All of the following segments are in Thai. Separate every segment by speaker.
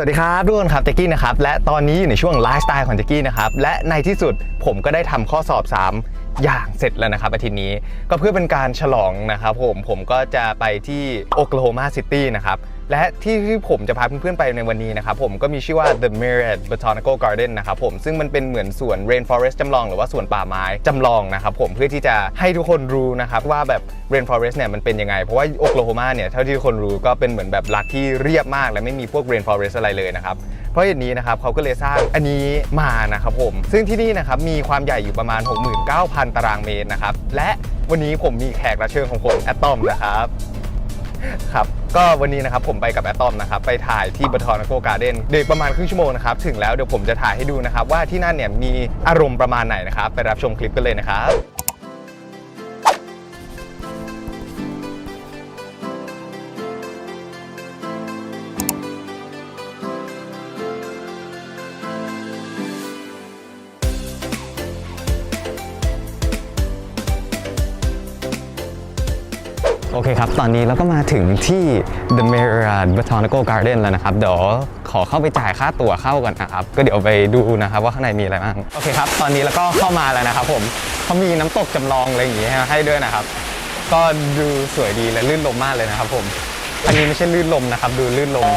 Speaker 1: วัสดีครับทุกคนครับแจ็กกี้นะครับและตอนนี้อยู่ในช่วงไลฟ์สไตล์ของแจ็กกี้นะครับและในที่สุดผมก็ได้ทำข้อสอบ 3 อย่างเสร็จแล้วนะครับอาทิตย์นี้ก็เพื่อเป็นการฉลองนะครับผมผมก็จะไปที่โอคลาโฮมาซิตี้นะครับ และที่ที่ผมจะพาเพื่อนๆไปในวันนี้นะครับผมก็มีชื่อว่า The Myriad Botanical Garden นะครับผมซึ่งมันเป็นเหมือนสวน Rainforest จำลองหรือว่าสวนป่าไม้จำลองนะครับผมเพื่อที่จะให้ทุกคนรู้นะครับว่าแบบ Rainforest เนี่ยมันเป็นยังไง เพราะว่าโอคลาโฮมาเนี่ยเท่าที่ทุกคนรู้ก็เป็นเหมือนแบบรัฐที่เรียบมาก และไม่มีพวก Rainforest อะไรเลยนะครับเพราะอย่างนี้นะครับเขาก็เลยสร้างอันนี้มานะครับผม ซึ่งที่นี่นะครับมีความใหญ่อยู่ประมาณ 69,000 ตารางเมตรนะครับและวันนี้ผมมีแขกรับเชิญของผมแอตตอมนะครับครับ ก็วันนี้นะครับผมไปกับแอตอมนะครับไปถ่ายที่บัตอนโกการ์เด้นเด็กประมาณครึ่งชั่วโมงนะครับถึงแล้วเดี๋ยวผมจะถ่ายให้ดูนะครับว่าที่นั่นเนี่ยมีอารมณ์ประมาณไหนนะครับไปรับชมคลิปกันเลยนะครับ โอเคครับ ตอนนี้เราก็มาถึงที่ The Myriad Botanical Garden แล้วนะครับ เดี๋ยวขอเข้าไปจ่ายค่าตั๋วเข้าก่อนนะครับ ก็เดี๋ยวไปดูนะครับว่าข้างในมีอะไรบ้าง โอเคครับ ตอนนี้เราก็เข้ามาแล้วนะครับผมเขามีน้ำตกจำลองอะไรอย่างงี้ให้ด้วยนะครับ ก็ดูสวยดีและลื่นลมมากเลยนะครับผม อันนี้ไม่ใช่ลื่นลมนะครับ ดูลื่นลม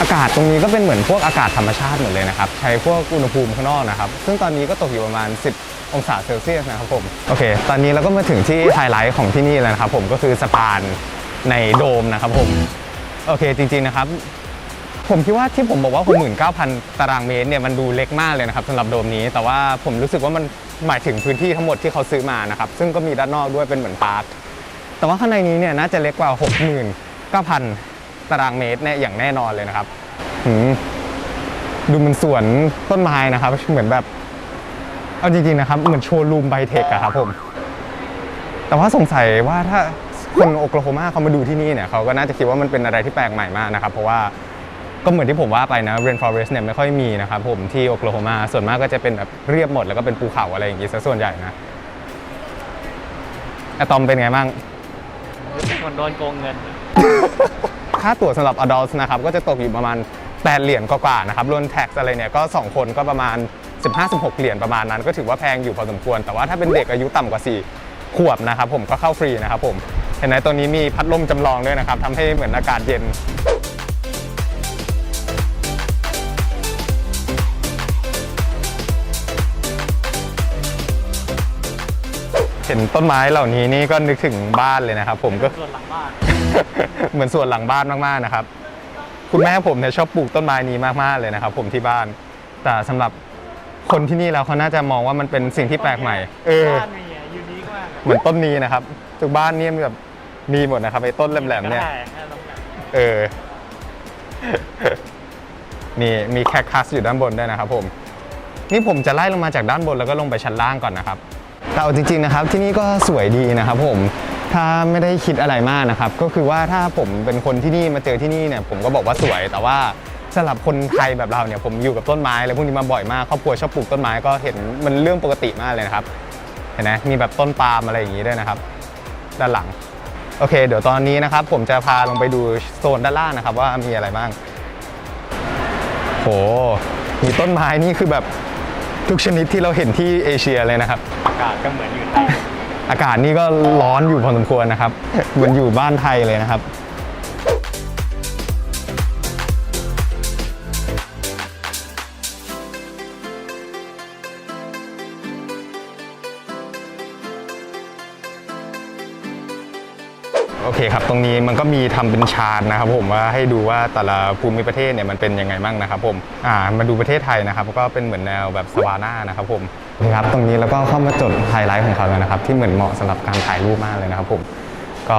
Speaker 1: อากาศตรงนี้ก็เป็นเหมือนพวกอากาศธรรมชาติหมดเลยนะครับ ใช้พวกอุณหภูมิข้างนอกนะครับ ซึ่งตอนนี้ก็ตกอยู่ประมาณ 10 องศาเซลเซียสนะครับผมโอเค ตอนนี้เราก็มาถึงที่ไฮไลท์ของที่นี่แล้วนะครับผมก็คือสะพานในโดมนะครับผมโอเคจริงๆนะครับ ผมคิดว่าที่ผมบอกว่า 69,000 ตารางเมตรเนี่ยมันดูเล็กมากเลยนะครับสำหรับโดมนี้ แต่ว่าผมรู้สึกว่ามันหมายถึงพื้นที่ทั้งหมดที่เขาซื้อมานะครับซึ่งก็มีด้านนอกด้วยเป็นเหมือนพาร์คแต่ว่าข้างในนี้เนี่ยน่าจะเล็กกว่า 69,000 ตารางเมตรเนี่ยอย่างแน่นอนเลยนะครับดูมันสวนต้นไม้นะครับ เหมือนแบบ เอาจริงๆนะครับ เหมือนโชว์รูมไบเทคอะครับผม แต่ว่าสงสัยว่าถ้าคนโอคลาโฮมาเขามาดูที่นี่เนี่ยเขาก็น่าจะคิดว่ามันเป็นอะไรที่แปลกใหม่มากนะครับ เพราะว่าก็เหมือนที่ผมว่าไปนะ Rainforest เนี่ยไม่ค่อยมีนะครับผมที่โอคลาโฮมาส่วนมากก็จะเป็นแบบเรียบหมดแล้วก็เป็นภูเขาอะไรอย่างงี้ซะส่วนใหญ่นะอะตอมเป็นไงบ้าง
Speaker 2: รู้สึกเหมือนโดนโกงเงิน
Speaker 1: ค่าตั๋วสำหรับ adults นะครับก็จะตกอยู่ประมาณ8เหรียญกว่าๆนะครับรวมแท็กอะไรเนี่ยก็ 2 คนก็ประมาณ 15-16 เหรียญประมาณนั้น ก็ถือว่าแพงอยู่พอสมควร แต่ว่าถ้าเป็นเด็กอายุต่ำกว่า 4 ขวบนะครับผมก็เข้าฟรีนะครับผมเห็นไหมตัวนี้มีพัดลมจำลองด้วยนะครับทำให้เหมือนอากาศเย็นเห็นต้นไม้เหล่านี้นี่ก็นึกถึงบ้านเลยนะครับผมก็
Speaker 2: ส่วนหลังบ้าน
Speaker 1: เหมือนสวนหลังบ้านมากๆนะครับ คุณแม่ผมเนี่ยชอบปลูกต้นไม้นี้มากๆเลยนะครับผมที่บ้าน แต่สำหรับ คนที่นี่แล้วเขาน่าจะมองว่ามันเป็นสิ่งที่แปลกใหม่ เออ
Speaker 2: บ้านมีอะยูนิคมาก
Speaker 1: เหมือนต้นนี้นะครับทุกบ้านเนี่ยแบบมีหมดนะครับไอ้ต้นแหลมๆเนี่ย
Speaker 2: ก็ได้แค่ลงแบบ
Speaker 1: เออ นี่มีแคคคัสอยู่ด้านบนด้วยนะครับผม นี่ผมจะไล่ลงมาจากด้านบนแล้วก็ลงไปชั้นล่างก่อนนะครับแต่เอาจริง ๆนะครับ ที่นี่ก็สวยดีนะครับผม ถ้าไม่ได้คิดอะไรมากนะครับ ก็คือว่าถ้าผมเป็นคนที่นี่มาเจอที่นี่เนี่ย ผมก็บอกว่าสวยแต่ว่า สำหรับคนไทยแบบเราเนี่ยผมอยู่กับต้นไม้อะไรพวกนี้มาบ่อยมากครอบครัวชอบปลูกต้นไม้ก็เห็นมันเรื่องปกติมากเลยนะครับเห็นไหมมีแบบต้นปาล์มอะไรอย่างนี้ด้วยนะครับ ด้านหลังโอเค เดี๋ยวตอนนี้นะครับ ผมจะพาลงไปดูโซนด้านล่างนะครับ ว่ามีอะไรบ้างโหมีต้นไม้นี่คือแบบทุกชนิดที่เราเห็นที่เอเชียเลยนะครับ
Speaker 2: อากาศก็เหมือนอยู่ไทย
Speaker 1: อากาศนี่ก็ร้อนอยู่พอสมควรนะครับเหมือนอยู่บ้านไทยเลยนะครับ โอเคครับ ตรงนี้มันก็มีทำเป็นชาร์ตนะครับผมว่าให้ดูว่าแต่ละภูมิประเทศเนี่ยมันเป็นยังไงบ้างนะครับผมอ่ามาดูประเทศไทยนะครับก็เป็นเหมือนแนวแบบสวาน่านะครับผมนี่ครับตรงนี้แล้วก็เข้ามาจดไฮไลท์ของเขาแล้วนะครับ ที่เหมือนเหมาะสำหรับการถ่ายรูปมากเลยนะครับผมก็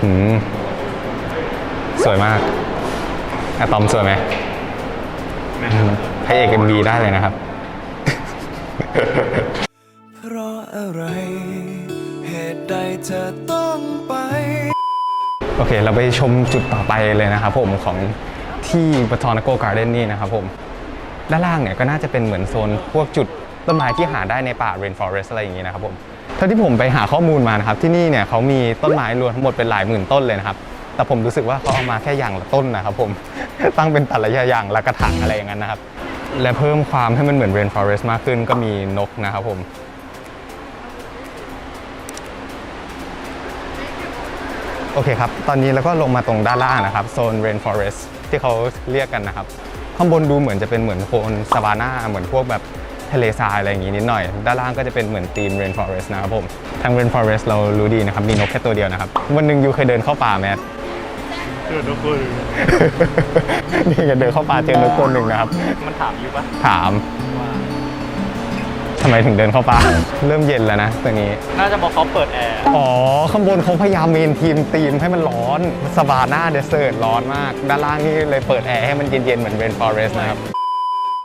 Speaker 1: หืมสวยมากอะตอมสวยไหมอืมพระเอกเอ็มวีได้เลยนะครับ
Speaker 3: เพราะ อะไร เหตุใดเธอต้องไป
Speaker 1: โอเค เราไปชมจุดต่อไปเลยนะครับผมของที่ Botanical Garden นี่นะครับผม ด้านล่างเนี่ยก็น่าจะเป็นเหมือนโซนพวกจุดต้นไม้ที่หาได้ในป่า Rainforest อะไรอย่างนี้นะครับผมเท่าที่ผมไปหาข้อมูลมานะครับ ที่นี่เนี่ยเขามีต้นไม้รวมทั้งหมดเป็นหลายหมื่นต้นเลยนะครับ แต่ผมรู้สึกว่าเขาเอามาแค่อย่างละต้นนะครับผมตั้งเป็นแต่ละอย่างละกระถางอะไรอย่างนั้นนะครับ และเพิ่มความให้มันเหมือน rain forest มากขึ้นก็มีนกนะครับผม โอเคครับ ตอนนี้เราก็ลงมาตรงด้านล่างนะครับโซน rain forest ที่เขาเรียกกันนะครับ ข้างบนดูเหมือนจะเป็นเหมือนโซนซาวาน่าเหมือนพวกแบบทะเลทรายอะไรอย่างงี้นิดหน่อย ด้านล่างก็จะเป็นเหมือนธีม rain forest นะครับผม ทาง rain forest เรารู้ดีนะครับ มีนกแค่ตัวเดียวนะครับ วันหนึ่งยูเคยเดินเข้าป่าไหม
Speaker 2: เกิดทุกคน
Speaker 1: นี่ก็เดินเข้าป่าเจอนกตัวหนึ่งนะครับ
Speaker 2: มันถามอยู่ปะ
Speaker 1: ถาม
Speaker 2: ว่า
Speaker 1: ทำไมถึงเดินเข้าป่า เริ่มเย็นแล้วนะตรงนี้
Speaker 2: น่าจะบอกเขาเปิดแอร์
Speaker 1: อ๋อ ข้างบนเขาพยายามเมนทีมทีมให้มันร้อนสบาน่าเดสเซิร์ตร้อนมาก ด้านล่างนี่เลยเปิดแอร์ให้มันเย็นๆ เหมือนเรนฟอเรสนะครับ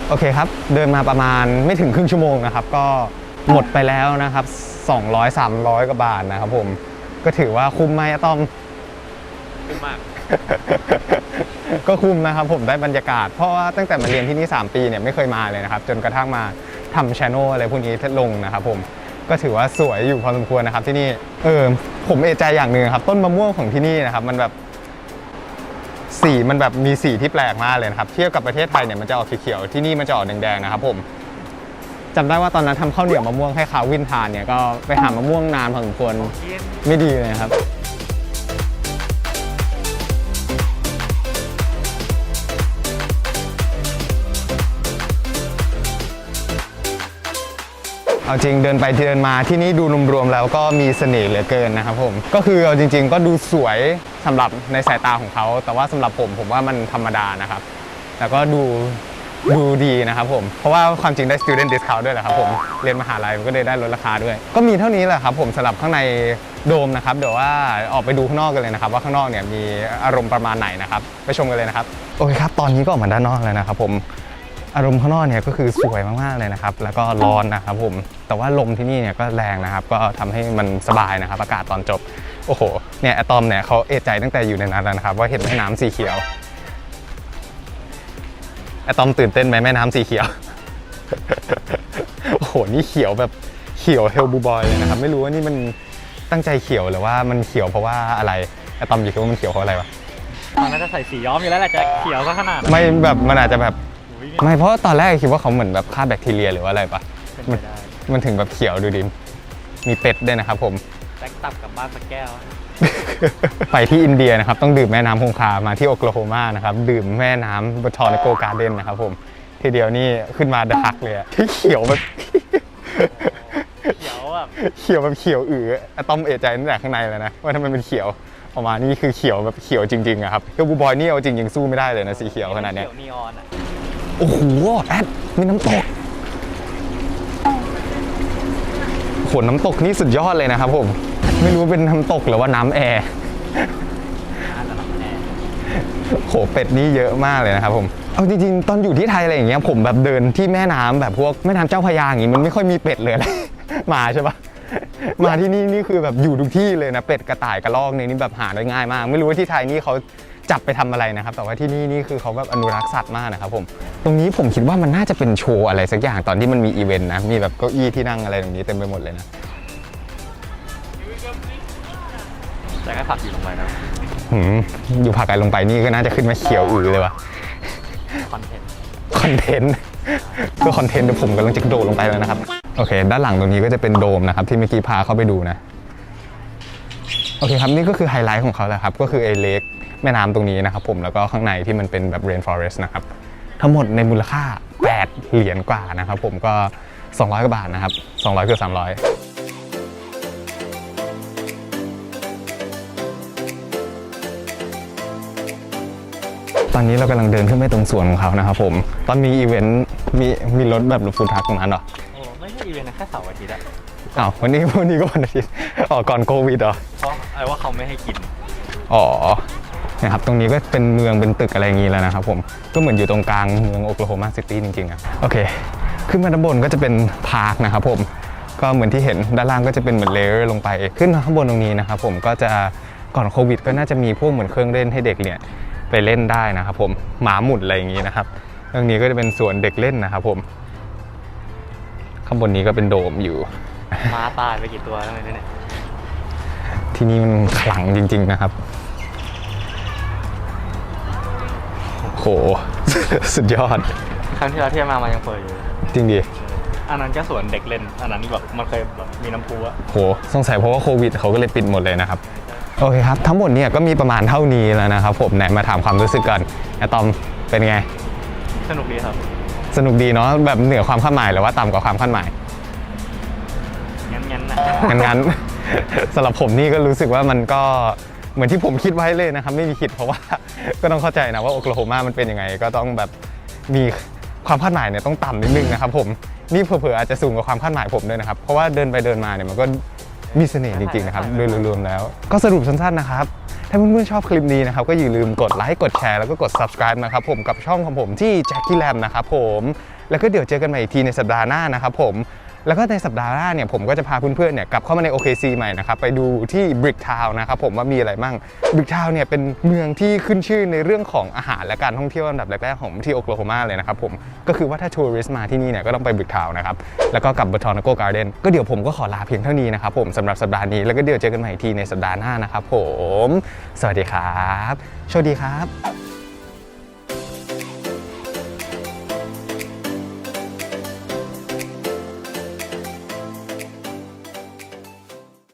Speaker 1: โอเคครับ เดินมาประมาณไม่ถึงครึ่งชั่วโมงนะครับ ก็หมดไปแล้วนะครับ 200 300 กว่าบาทนะครับผม ก็ถือว่าคุ้มไหมอะตอม
Speaker 2: คุ้มมาก
Speaker 1: ก็คุ้มนะครับผมได้บรรยากาศ เพราะว่าตั้งแต่มาเรียนที่นี่ 3 ปีเนี่ยไม่เคยมาเลยนะครับ จนกระทั่งมา ทำช anel อะไรพวกนี้ลงนะครับผมก็ถือว่าสวยอยู่พอสมควรนะครับที่นี่เออผมเอใจอย่างหนึ่งครับ ต้นมะม่วงของที่นี่นะครับ มันแบบสีมันแบบมีสีที่แปลกมากเลยนะครับเทียบกับประเทศไทยเนี่ยมันจะออกเขียวๆที่นี่มันจะออกแดงๆนะครับผมจำได้ว่าตอนนั้นทำข้าวเหนียวมะม่วงให้คาวินทานเนี่ยก็ไปหามะม่วงนานพอสมควรไม่ดีเลยครับ เอาจริงเดินไปเดินมาที่นี่ดูรวมๆแล้วก็มีเสน่ห์เหลือเกินนะครับผม ก็คือเอาจริง ๆ ก็ดูสวยสำหรับในสายตาของเขา แต่ว่าสำหรับผมผมว่ามันธรรมดานะครับแต่ก็ดูดูดีนะครับผม เพราะว่าความจริงได้ student discount ด้วยแหละครับผม เรียนมหาลัยมันก็เลยได้ลดราคาด้วย ก็มีเท่านี้แหละครับผมสำหรับข้างในโดมนะครับ เดี๋ยวว่าออกไปดูข้างนอกกันเลยนะครับ ว่าข้างนอกเนี่ยมีอารมณ์ประมาณไหนนะครับ ไปชมกันเลยนะครับ โอเคครับ ตอนนี้ก็ออกมาด้านนอกแล้วนะครับผม อารมณ์ข้างนอกเนี่ยก็คือสวยมากๆเลยนะครับ แล้วก็ร้อนนะครับผม แต่ว่าลมที่นี่เนี่ยก็แรงนะครับ ก็ทำให้มันสบายนะครับ อากาศตอนจบ โอ้โห เนี่ยอะตอมเนี่ยเขาเอะใจตั้งแต่อยู่ในนั้นแล้วนะครับ ว่าเห็นแม่น้ำสีเขียวอะตอมตื่นเต้นไหมแม่น้ำสีเขียว โอ้โห นี่เขียวแบบเขียวเฮลบูบอยเลยนะครับ ไม่รู้ว่านี่มันตั้งใจเขียวหรือว่ามันเขียวเพราะว่าอะไรอะตอมคิดว่ามันเขียวเพราะอะไรวะ
Speaker 2: ตอนนั้นจะใส่สีย้อมอยู่แล้วแหละจะเขียวก็ขนาดนั้น
Speaker 1: ไม่แบบมันอาจจะแบบ
Speaker 2: อุ๊ย
Speaker 1: ไม่เพราะว่าตอนแรกคิดว่าเขาเหมือนแบบฆ่าแบคทีเรียหรือว่าอะไรปะ
Speaker 2: เป็นไปได้
Speaker 1: มันถึงแบบเขียวดูดิ มีเป็ดด้วยนะครับผม
Speaker 2: แจ็คตับกลับบ้านสักแก้ว
Speaker 1: ไปที่อินเดียนะครับ ต้องดื่มแม่น้ำคงคามาที่โอคลาโฮมานะครับ ดื่มแม่น้ำบทอนิโกการ์เดนนะครับผม ทีเดียวนี่ขึ้นมาดะฮักเลยอะเขียวแบบ
Speaker 2: เขียวแบบ
Speaker 1: เขียวแบบเขียวอืออะต้อมเอะใจตั้งแต่ข้างในแล้วนะว่าทำไมเป็นเขียวออกมานี่คือเขียวแบบเขียวจริงๆอะครับคือบูบอยนี่เอาจริงยังสู้ไม่ได้เลยนะสีเขียวขนาดเนี้ย
Speaker 2: เขียวนีออนอะ
Speaker 1: โอ้โหแอดมีน้ำตกโหน้ำตกนี่สุดยอดเลยนะครับผมไม่รู้เป็นน้ำตกหรือว่าน้ำแอร์โหเป็ดนี่เยอะมากเลยนะครับผมเอาจริงๆ ตอนอยู่ที่ไทยอะไรอย่างเงี้ยผมแบบเดินที่แม่น้ำแบบพวกแม่น้ำเจ้าพระยาอย่างงี้มันไม่ค่อยมีเป็ดเลยอะมาใช่ปะมาที่นี่นี่คือแบบอยู่ทุกที่เลยนะเป็ดกระต่ายกระรอกเนี่ยนี่แบบหาได้ง่ายมาก ไม่รู้ว่าที่ไทยนี่เขา จับไปทำอะไรนะครับ แต่ว่าที่นี่นี่คือเขาแบบอนุรักษ์สัตว์มากนะครับผมตรงนี้ผมคิดว่ามันน่าจะเป็นโชว์อะไรสักอย่างตอนที่มันมีอีเวนต์นะมีแบบเก้าอี้ที่นั่งอะไรตรงนี้เต็มไปหมดเลยนะ
Speaker 2: แต่ก็ผักอยู่ลงไปนะ
Speaker 1: หืมอยู่ผักไกลลงไปนี่ก็น่าจะขึ้นมาเขียวอือเลยวะ
Speaker 2: คอนเทนต์
Speaker 1: คอนเทนต์เพื่อคอนเทนต์เดี๋ยวผมกำลังจะกระโดดลงไปแล้วนะครับโอเค ด้านหลังตรงนี้ก็จะเป็นโดมนะครับ ที่เมื่อกี้พาเข้าไปดูนะโอเคครับนี่ก็คือไฮไลท์ของเขาแหละครับ ก็คือไอ้เลก แม่น้ำตรงนี้นะครับผมแล้วก็ข้างในที่มันเป็นแบบ rain forest นะครับทั้งหมดในมูลค่า 8 เหรียญกว่านะครับผมก็ 200กว่าบาทนะครับ 200เกือบ300ตอนนี้เรากำลังเดินขึ้นไปตรงสวนของเขานะครับผม ตอนมีอีเวนต์มีมีรถแบบรถฟูดทักตรงนั้นเหรอ
Speaker 2: โอ้ไม่ใช่อีเวนต์นะแค่เสาร์อาทิตย์อะ
Speaker 1: อ้าววันนี้วันนี้ก็วันอาทิตย์อ๋อก่อนโควิดเหรอ
Speaker 2: เพราะไอ้ว่าเขาไม่ให้กิน
Speaker 1: อ๋อ นะครับตรงนี้ก็เป็นเมืองเป็นตึกอะไรอย่างนี้แล้วนะครับผมก็เหมือนอยู่ตรงกลางเมืองโอคลาโฮมาซิตี้จริงๆอะโอเค ขึ้นมาด้านบนก็จะเป็นพาร์คนะครับผมก็เหมือนที่เห็นด้านล่างก็จะเป็นเหมือนเลเยอร์ลงไป ขึ้นมาข้างบนตรงนี้นะครับผมก็จะก่อนโควิด ก็น่าจะมีพวกเหมือนเครื่องเล่นให้เด็กเนี่ยไปเล่นได้นะครับผมหมาหมุนอะไรอย่างนี้นะครับตรงนี้ก็จะเป็นสวนเด็กเล่นนะครับผมข้างบนนี้ก็เป็นโดมอยู่
Speaker 2: ม้าตายไปกี่ตัวแล้วเนี่ย
Speaker 1: ที่นี่มันขลังจริง ๆ นะครับ โห สุดยอด
Speaker 2: ครั้งที่เราเที่ยวมามายังเปิดอยู่
Speaker 1: จริงดิ
Speaker 2: อันนั้นก็สวนเด็กเล่น อันนั้นแบบมันเคยแบบมีน้ำพุอะ
Speaker 1: โห สงสัยเพราะว่าโควิดเขาก็เลยปิดหมดเลยนะครับ โอเคครับ ทั้งหมดเนี่ยก็มีประมาณเท่านี้แล้วนะครับผมไหนมาถามความรู้สึกก่อนอะตอมเป็นไง
Speaker 2: สนุกดีครับ
Speaker 1: สนุกดีเนาะแบบเหนือความคาดหมายหรือว่าต่ำกว่าความคาดหมาย
Speaker 2: งั้นงั้นนะ
Speaker 1: งั้นงั้น สำหรับผมนี่ก็รู้สึกว่ามันก็ เหมือนที่ผมคิดไว้เลยนะครับ ไม่มีคิดเพราะว่า ก็ต้องเข้าใจนะว่าโอคลาโฮมามันเป็นยังไง ก็ต้องแบบมีความคาดหมายเนี่ยต้องต่ำนิดนึงนะครับผมนี่เผลอๆอาจจะสูงกว่าความคาดหมายผมด้วยนะครับ เพราะว่าเดินไปเดินมาเนี่ยมันก็มีเสน่ห์จริงๆนะครับโดยรวมๆแล้ว ก็สรุปสั้นๆนะครับ ถ้าเพื่อนๆชอบคลิปนี้นะครับ ก็อย่าลืมกดไลค์กดแชร์แล้วก็กด subscribe นะครับผมกับช่องของผมที่ Jackie Lam นะครับผมแล้วก็เดี๋ยวเจอกันใหม่อีกทีในสัปดาห์หน้านะครับผม แล้วก็ในสัปดาห์หน้าเนี่ยผมก็จะพาเพื่อนๆเนี่ยกลับเข้ามาใน OKC ใหม่นะครับไปดูที่ Brick Town นะครับผมว่ามีอะไรมั่ง Brick Town เนี่ยเป็นเมืองที่ขึ้นชื่อในเรื่องของอาหารและการท่องเที่ยวอันดับแรกๆของที่โอคลาโฮมาเลยนะครับผมก็คือว่าถ้าทัวริสต์มาที่นี่เนี่ยก็ต้องไป Brick Town นะครับแล้วก็กับ Botanical Garden ก็เดี๋ยวผมก็ขอลาเพียงเท่านี้นะครับผมสำหรับสัปดาห์นี้แล้วก็เดี๋ยวเจอกันใหม่อีกทีในสัปดาห์หน้านะครับผม สวัสดีครับโชคดีครับ